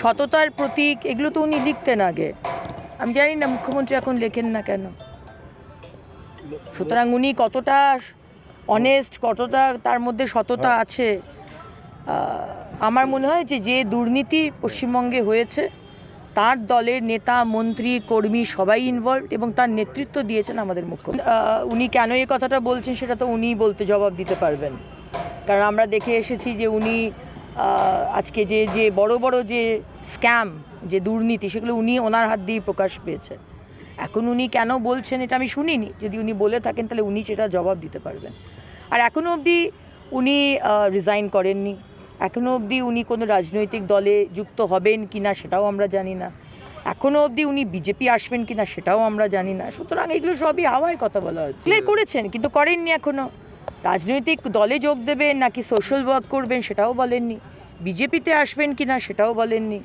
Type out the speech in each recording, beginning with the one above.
সততার প্রতীক এগুলো তো উনি লিখতেন আগে। আমি জানি না মুখ্যমন্ত্রী এখন লেখেন না কেন। সুতরাং উনি কতটা অনেস্ট কতটা তার মধ্যে সততা আছে আমার মনে হয় যে যে দুর্নীতি পশ্চিমবঙ্গে হয়েছে তার দলের নেতা মন্ত্রী কর্মী সবাই ইনভলভ এবং তার নেতৃত্ব দিয়েছেন আমাদের মুখ্যমন্ত্রী। আহ, উনি কেন এই কথাটা বলছেন সেটা তো উনিই বলতে জবাব দিতে পারবেন। কারণ আমরা দেখে এসেছি যে উনি আজকে যে যে বড় বড় যে স্ক্যাম যে দুর্নীতি সেগুলো উনি ওনার হাত দিয়ে প্রকাশ পেয়েছে। এখন উনি কেন বলছেন এটা আমি শুনিনি। যদি উনি বলে থাকেন তাহলে উনি সেটা জবাব দিতে পারবেন। আর এখনও অবধি উনি রিজাইন করেননি। এখনও অবধি উনি কোনো রাজনৈতিক দলে যুক্ত হবেন কি না সেটাও আমরা জানি না। এখনও অবধি উনি বিজেপি আসবেন কি না সেটাও আমরা জানি না। সুতরাং এগুলো সবই হাওয়ায় কথা বলা হচ্ছে। ক্লিয়ার করেছেন কিন্তু করেননি এখনও রাজনৈতিক দলে যোগ দেবেন নাকি সোশ্যাল ওয়ার্ক করবেন সেটাও বলেননি। বিজেপিতে আসবেন কি না সেটাও বলেননি।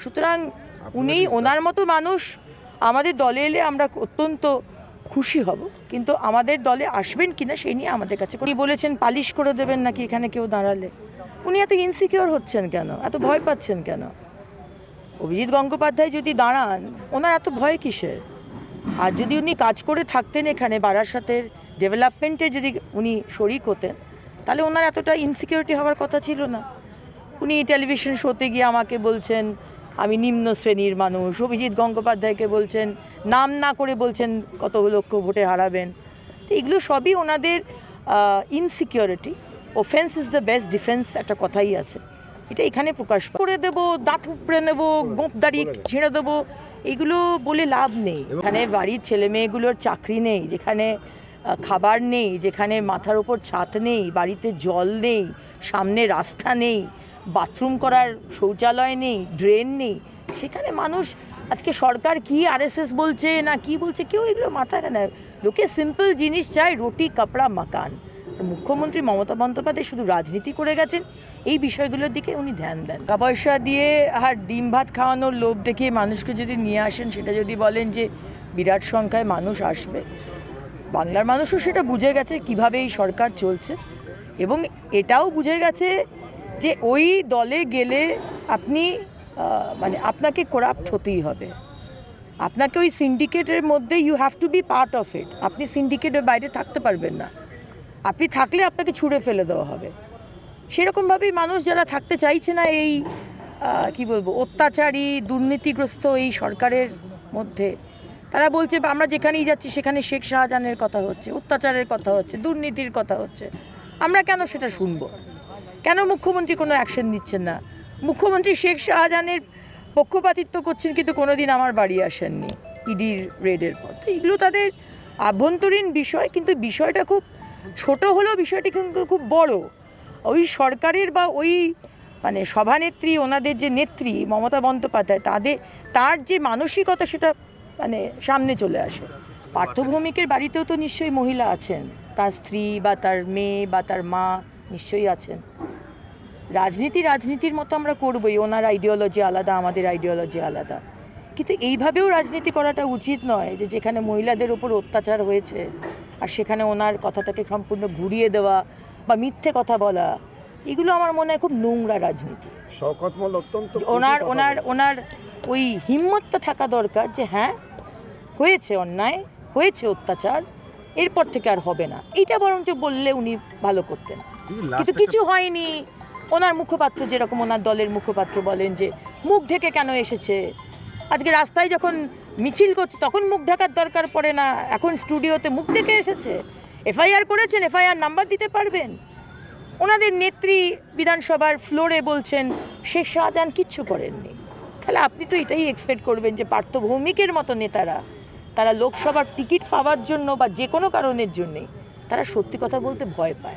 সুতরাং উনি ওনার মতো মানুষ আমাদের দলে এলে আমরা অত্যন্ত খুশি হব। কিন্তু আমাদের দলে আসবেন কি না সেই নিয়ে আমাদের কাছে উনি বলেছেন পালিশ করে দেবেন নাকি এখানে কেউ দাঁড়ালে? উনি এত ইনসিকিওর হচ্ছেন কেন? এত ভয় পাচ্ছেন কেন? অভিজিৎ গঙ্গোপাধ্যায় যদি দাঁড়ান ওনার এত ভয় কিসের? আর যদি উনি কাজ করে থাকতেন এখানে বারাসাতের ডেভেলপমেন্টে যদি উনি শরিক হতেন তাহলে ওনার এতটা ইনসিকিউরিটি হওয়ার কথা ছিল না। উনি টেলিভিশন শোতে গিয়ে আমাকে বলছেন আমি নিম্ন শ্রেণির মানুষ। অভিজিৎ গঙ্গোপাধ্যায়কে বলছেন নাম না করে বলছেন কত লক্ষ ভোটে হারাবেন। তো এগুলো সবই ওনাদের insecurity offence is the best defence একটা কথাই আছে। এটা এখানে প্রকাশ করে দেবো দাঁত উপড়ে নেব গোপ দাড়ি ছিঁড়ে দেবো এগুলো বলে লাভ নেই। এখানে বাড়ির ছেলে মেয়েগুলোর চাকরি নেই যেখানে খাবার নেই, যেখানে মাথার ওপর ছাদ নেই, বাড়িতে জল নেই, সামনে রাস্তা নেই, বাথরুম করার শৌচালয় নেই, ড্রেন নেই, সেখানে মানুষ, আজকে সরকার কি আরএসএস বলছে না কি বলছে, কেউ এগুলো মাথা কেন লোকে সিম্পল জিনিস চায় রুটি, কাপড়া, মাকান। মুখ্যমন্ত্রী মমতা বন্দ্যোপাধ্যায় শুধু রাজনীতি করে গেছেন, এই বিষয়গুলোর দিকে উনি ধ্যান দেন। টাকা পয়সা দিয়ে আর ডিম ভাত খাওয়ানোর লোভ দেখিয়ে মানুষকে যদি নিয়ে আসেন, সেটা যদি বলেন যে বিরাট সংখ্যায় মানুষ আসবে। বাংলার মানুষও সেটা বুঝে গেছে কীভাবে এই সরকার চলছে। এবং এটাও বুঝে গেছে যে ওই দলে গেলে আপনি মানে আপনাকে করাপ্ট হতেই হবে। আপনাকে ওই সিন্ডিকেটের মধ্যে you have to be part of it আপনি সিন্ডিকেটের বাইরে থাকতে পারবেন না। আপনি থাকলে আপনাকে ছুঁড়ে ফেলে দেওয়া হবে। সেরকমভাবেই মানুষ যারা থাকতে চাইছে না এই কি বলব, অত্যাচারী, দুর্নীতিগ্রস্ত এই সরকারের মধ্যে তারা বলছে, আমরা যেখানেই যাচ্ছি, সেখানে শেখ শাহজাহানের কথা হচ্ছে, অত্যাচারের কথা হচ্ছে, দুর্নীতির কথা হচ্ছে। আমরা কেন সেটা শুনব? কেন মুখ্যমন্ত্রী কোনো অ্যাকশন নিচ্ছেন না? মুখ্যমন্ত্রী শেখ শাহজাহানের পক্ষপাতিত্ব করছেন কিন্তু কোনোদিন আমার বাড়ি আসেননি ইডির রেডের পর তো এগুলো তাদের আভ্যন্তরীণ বিষয়, কিন্তু বিষয়টা খুব ছোট হলেও বিষয়টি কিন্তু খুব বড়। ওই সরকারের বা ওই মানে সভানেত্রী, ওনাদের যে নেত্রী মমতা বন্দ্যোপাধ্যায়, তাদের, তার যে মানসিকতা, সেটা মানে সামনে চলে আসে। পার্থভৌমিকের বাড়িতেও তো নিশ্চয়ই মহিলা আছেন। তার স্ত্রী বা তার মেয়ে বা তার মা নিশ্চয়ই আছেন। রাজনীতি রাজনীতির মতো আমরা করবই, ওনার আইডিওলজি আলাদা, আমাদের আইডিওলজি আলাদা। কিন্তু এইভাবেও রাজনীতি করাটা উচিত নয় যে যেখানে মহিলাদের ওপর অত্যাচার হয়েছে আর সেখানে ওনার কথাটাকে সম্পূর্ণ ঘুরিয়ে দেওয়া বা মিথ্যে কথা বলা এগুলো আমার মনে হয় খুব নোংরা রাজনীতি। অত্যন্ত ওনার ওনার ওনার ওই হিম্মতটা থাকা দরকার যে হ্যাঁ হয়েছে অন্যায় হয়েছে অত্যাচার এরপর থেকে আর হবে না। এটা বরঞ্চ বললে উনি ভালো করতেন। কিন্তু কিছু হয়নি। ওনার মুখপাত্র যেরকম ওনার দলের মুখপাত্র বলেন যে মুখ ঢেকে কেন এসেছে? আজকে রাস্তায় যখন মিছিল করছে তখন মুখ ঢাকার দরকার পড়ে না। এখন স্টুডিওতে মুখ ঢেকে এসেছে। এফআইআর করেছেন এফআইআর নাম্বার দিতে পারবেন। ওনাদের নেত্রী বিধানসভার ফ্লোরে বলছেন, শেখ শাহজাহান কিচ্ছু করেননি। তাহলে আপনি তো এটাই এক্সপেক্ট করবেন যে পার্থ ভৌমিকের মতো নেতারা, তারা লোকসভার টিকিট পাওয়ার জন্য বা যে কোনো কারণের জন্যে তারা সত্যি কথা বলতে ভয় পায়।